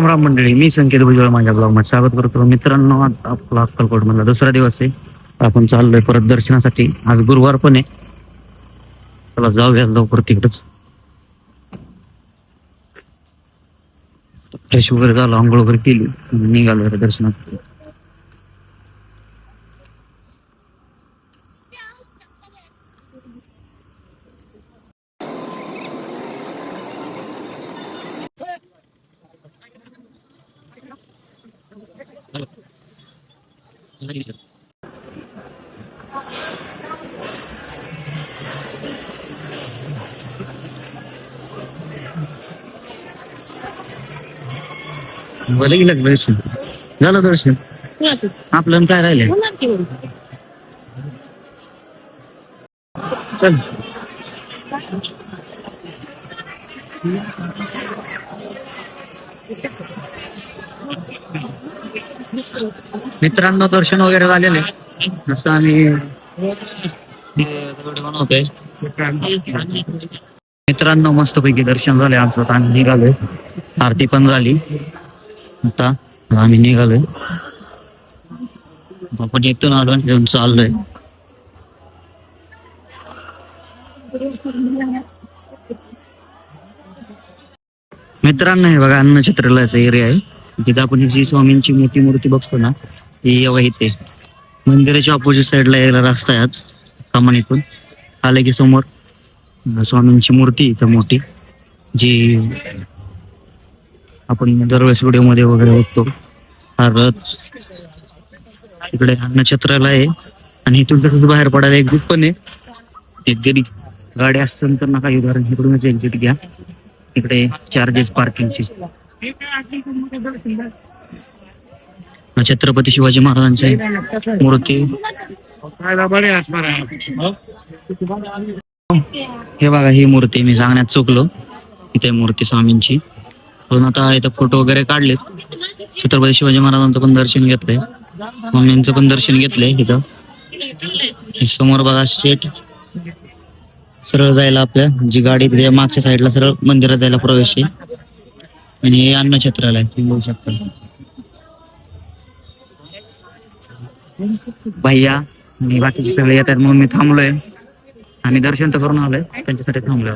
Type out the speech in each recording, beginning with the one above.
राम राम मंडळी मी संकेत भुजबळ माझ्या ब्लॉगमध्ये स्वागत करतो. मित्रांनो आज आपला अक्कलकोटमधला दुसरा दिवस आहे. आपण चाललोय परत दर्शनासाठी. आज गुरुवार पण आहे. चला जाऊया लवकर तिकडच. फ्रेश वगैरे झालो आंघोळ वगैरे केली निघालो दर्शनासाठी. भले गेलं दर्शन झालं दर्शन? आपलं काय राहिलं चल. मित्रांनो दर्शन वगैरे झालेले. असं आम्ही बनवतोय मित्रांनो मस्तपैकी दर्शन झाले. आमचं आम्ही निघालोय. आरती पण झाली. आता आम्ही निघालोय. आपण इथून आलो आणि घेऊन चाललोय. मित्रांनो हे बघा अन्न छत्रालयाचा एरिया आहे. तिथं आपण जी स्वामींची मोठी मूर्ती बघतो ना ही बघा इथे. मंदिराच्या ऑपोजिट साईडला यायला रस्ता आहे आज कमानीतून आले की समोर स्वामींची मूर्ती इथं मोठी जी आपण दरवेळेस व्हिडिओमध्ये वगैरे बघतो. हा रथ इकडे अन्नछत्राला आहे. आणि इथून तसंच बाहेर पडायला एक ग्रुप पण आहे. जरी गाडी असेल तर नका उदाहरण इकडूनच एक्झिट घ्या. इकडे चार्जेस पार्किंगची छत्रपती शिवाजी महाराजांची मूर्ती. हे बघा ही मूर्ती मी सांगण्यात चुकलो. इथे मूर्ती स्वामींची. म्हणून आता इथं फोटो वगैरे काढलेत. छत्रपती शिवाजी महाराजांचं पण दर्शन घेतलंय. स्वामींचं पण दर्शन घेतलंय इथं. समोर बघा स्ट्रेट सरळ जायला आपल्या जी गाडी मागच्या साईडला सरळ मंदिरात जायला प्रवेश आहे. आणि हे अन्नछत्राला आहे तुम्ही बघू शकता. भैया आणि बाकीचे सगळे येतात म्हणून मी थांबलोय. आम्ही दर्शन तर करून आलोय त्यांच्यासाठी थांबलोय.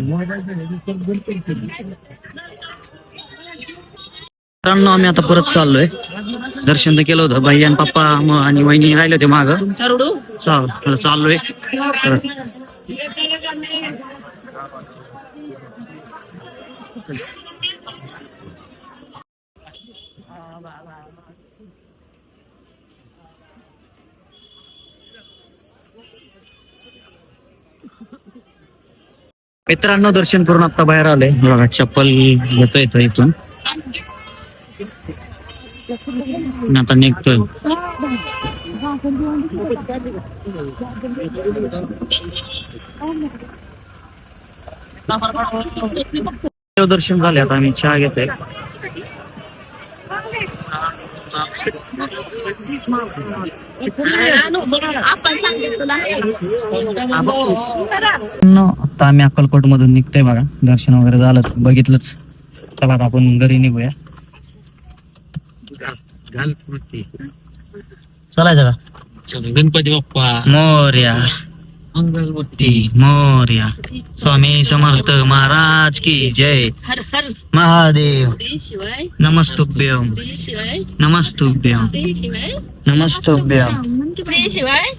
मित्रांनो आम्ही आता परत चाललोय. दर्शन तर केलं होतं. भाई आणि पप्पा मग आणि वहिनी राहिले होते माग. चाल चाललोय. मित्रांनो दर्शन करून आता बाहेर आलोय. बघा चप्पल घेतो येतो इथून. आता निघतोय दर्शन झाले आता आम्ही चहा घेतोय. न, आता आम्ही अक्कलकोट मधून निघतोय बघा. दर्शन वगैरे झालं बघितलंच. चला आपण घरी निघूया. चालायचं का? गणपती बाप्पा. मोर्या. मंगलमूर्ती. मोर्या. स्वामी समर्थ महाराज की जय. हर हर. महादेव. श्री शिवाय. नमस्तुभ्यम. श्री शिवाय. नमस्तुभ्यम. श्री शिवाय. नमस्तुभ्यम. श्री शिवाय.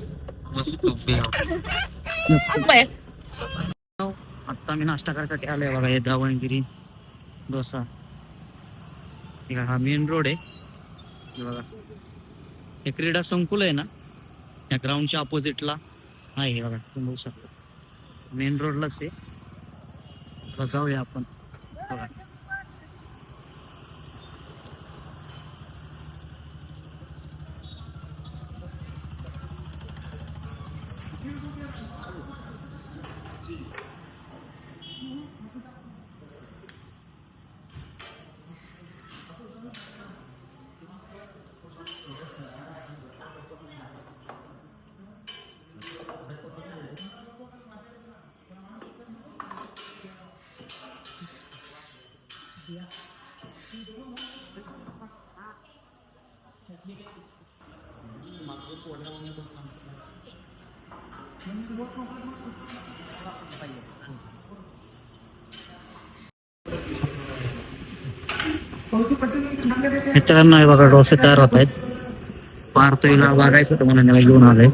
मी नाश्ता करायसाठी आलोय बघा हे दावणगिरी डोसा. हे हा मेन रोड आहे. बघा. हे क्रीडा संकुल आहे ना? या ग्राउंडच्या अपोजिटला आहे बघा. तुम्ही बघू शकता. मेन रोडलाच आहे. जाऊया आपण. बघा. मित्रांनो हे बघा डोसे तयार होत आहेत. पार्थवीला वागायचं होतं म्हणून याला घेऊन आलोय.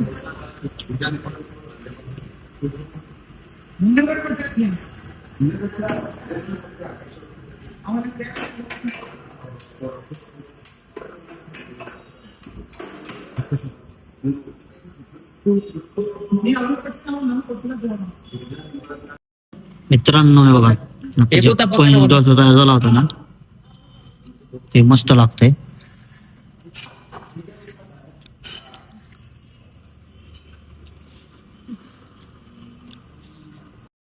मित्रांनो हे बघा. तयार झाला होता ना ते मस्त लागतंय.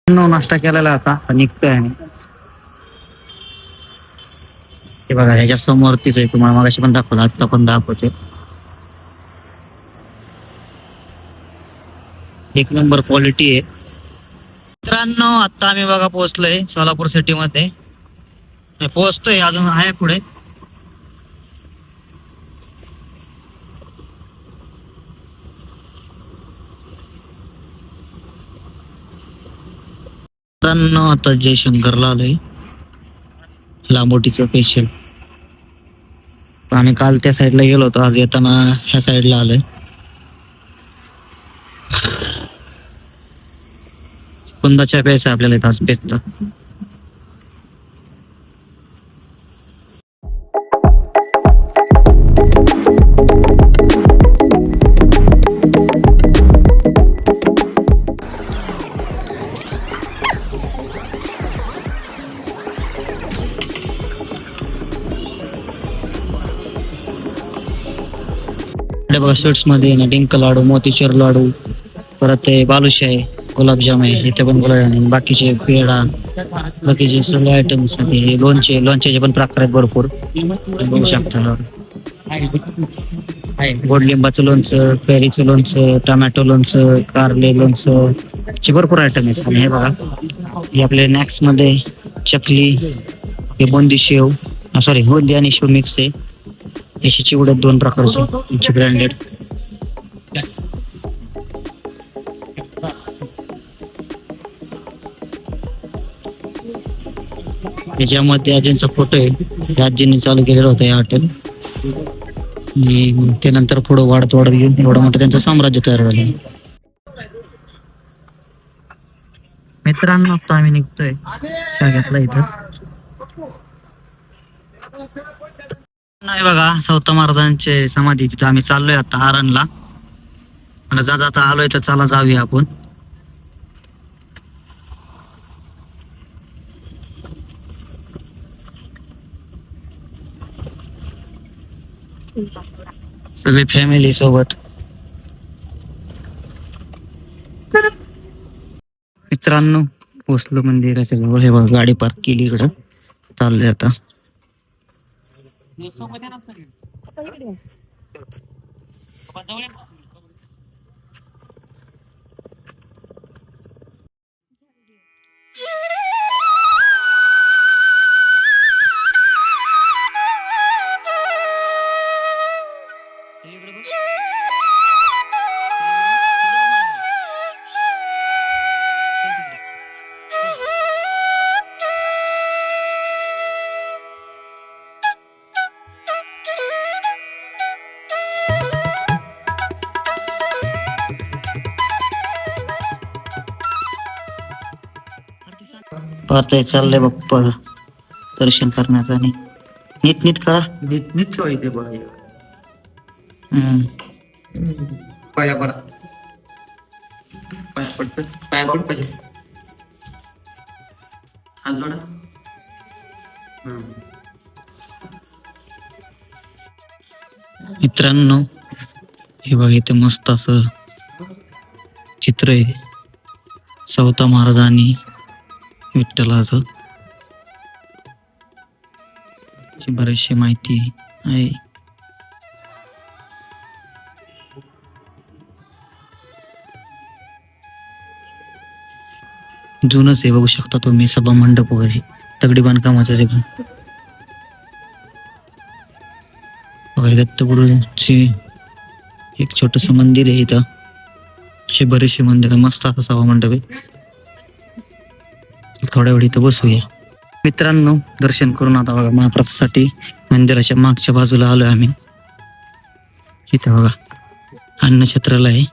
नाश्ता केलेला आता निघतोय आणि हे बघा ह्याच्या समोरतीच आहे तुम्हाला मगाशी पण दाखवलं आता पण दाखवते एक नंबर क्वालिटी आहे. मित्रांनो आता आम्ही बघा पोहोचलोय सोलापूर सिटी मध्ये. पोहोचतोय अजून आहे पुढे. मित्रांनो आता जयशंकरला आलोय. लांबोटीचं स्पेशल आम्ही काल त्या साईडला गेलो होतो आज येताना ह्या साईडला आलोय. कुंदाच्या प्यायचा आपल्याला इथं आज पेकतं बघा स्वीट्समध्ये ना डिंक लाडू मोतीचूर लाडू परत ते बालुशाही. गुलाबजाम आहे इथे पण गुलाबजाम बाकीचे पेढा बाकीचे सगळे आयटम्स हे लोणचे लोणच्याचे पण प्रकार आहेत भरपूर. बघू शकता. गोडलिंबाचं लोणचं पेरीचं लोणचं टोमॅटो लोणचं कारले लोणचं असे भरपूर आयटम आहेत. आणि हे बघा हे आपले स्नॅक्समध्ये चकली हे बोंदी शेव सॉरी बुंदी आणि शेव मिक्स आहे. याची चिवडत दोन प्रकारचे ब्रँडेड याच्यामध्ये आजींचा फोटो आहे. त्या आजींनी चालू केलेलं होतं या हॉटेल आणि त्यानंतर पुढं वाढत वाढत घेऊन एवढं मोठं त्यांचं साम्राज्य तयार झालं. मित्रांनो आता आम्ही निघतोय शाळेतला इथं. नाही बघा सौता महाराजांचे समाधी तिथं आम्ही चाललोय आता आरणला. मला जाता आता आलोय तर चला जाऊया आपण. सगळी फॅमिली सोबत. मित्रांनो पोचलो मंदिराच्या जवळ. हे बघा गाडी पार्क केली इकडं. चाललोय आता. पाहतोय चाललंय बाप्पा दर्शन करण्याचं आणि नीट नीट करा. नीट नीट ठेवायचे बघा. हम्म. पाया पडा. पाया पडतं. पाया पड पाहिजे हात जोडा. हम्म. मित्रांनो हे बघा इथे मस्त असं चित्र आहे. सवता महाराजांनी विठ्ठलाचं अशी बरीचशी माहिती आहे. जुनच हे बघू शकता तुम्ही सभा मंडप वगैरे दगडी बांधकामाचं जे बघा दत्तगुरूंची एक छोटस मंदिर आहे इथं. असे बरेचसे मंदिर मस्त असं सभा मंडप आहे. थोड्या वेळ इथं बसूया. मित्रांनो दर्शन करून आता बघा महाप्रसादासाठी मंदिराच्या मागच्या बाजूला आलोय आम्ही. इथे बघा अन्नक्षेत्राला आहे.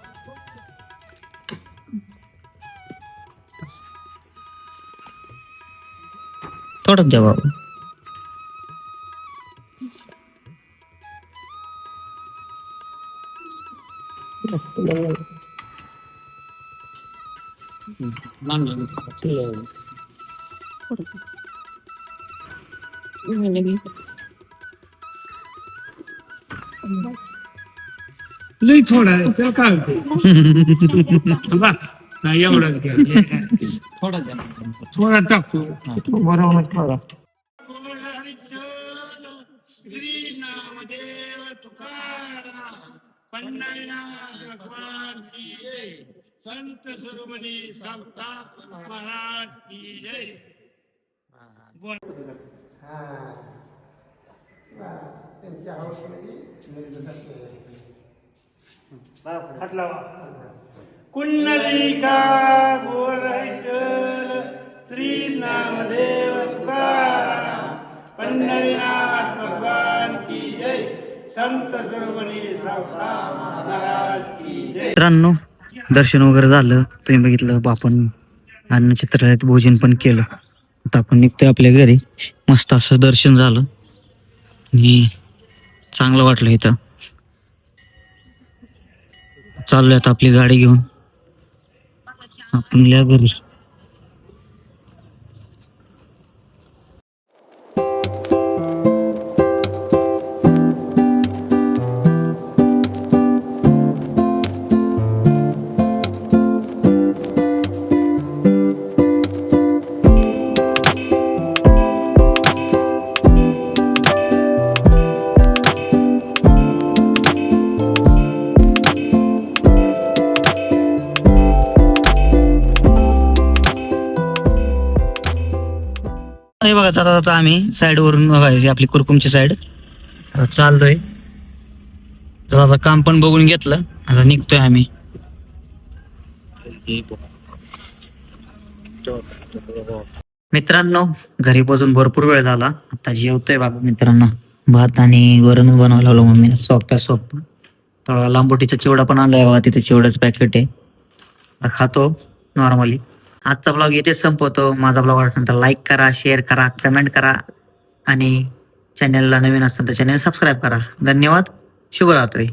थोडंच द्या बाबा. लई थोडा आहे त्याला काय होते एवढाच घ्या थोडा द्या थोडा टाकतो. बरोबर थोडा संत सरोमणी सावता महाराज की जय. कुंडलिका गोरहिटल श्री नामदेव तुकाराम पंढरीनाथ भगवान की जय संत सर्वणी सावता महाराज की जय मित्रांनो दर्शन वगैरे झालं तुम्ही बघितलं आपण अन्न चित्रालयात भोजन पण केलं. आता आपण निघतोय आपल्या घरी. मस्त असं दर्शन झालं. आणि चांगलं वाटलं इथं. चाललोय आता आपली गाडी घेऊन. आपण या घरी. बघा आता आता आम्ही साईड वरून बघायची आपली कुरकुमची साईड. आता चाललोय तर आता काम पण बघून घेतलं आता निघतोय आम्ही. मित्रांनो घरी पोहोचून भरपूर वेळ झाला. आता जेवतोय बाबा मित्रांनो. भात आणि वरण बनवायला लावलं मम्मीने सोप्या सोप. थोडा लांबोटीचा चिवडा पण आणलाय बघा तिथे चिवड्याचं पॅकेट आहे. खातो नॉर्मली आजचा ब्लॉग येथे संपवतो. माझा ब्लॉग आवडला तर लाईक करा शेअर करा कमेंट करा आणि चॅनलला नवीन असेल तर चॅनल सबस्क्राईब करा. धन्यवाद. शुभरात्री.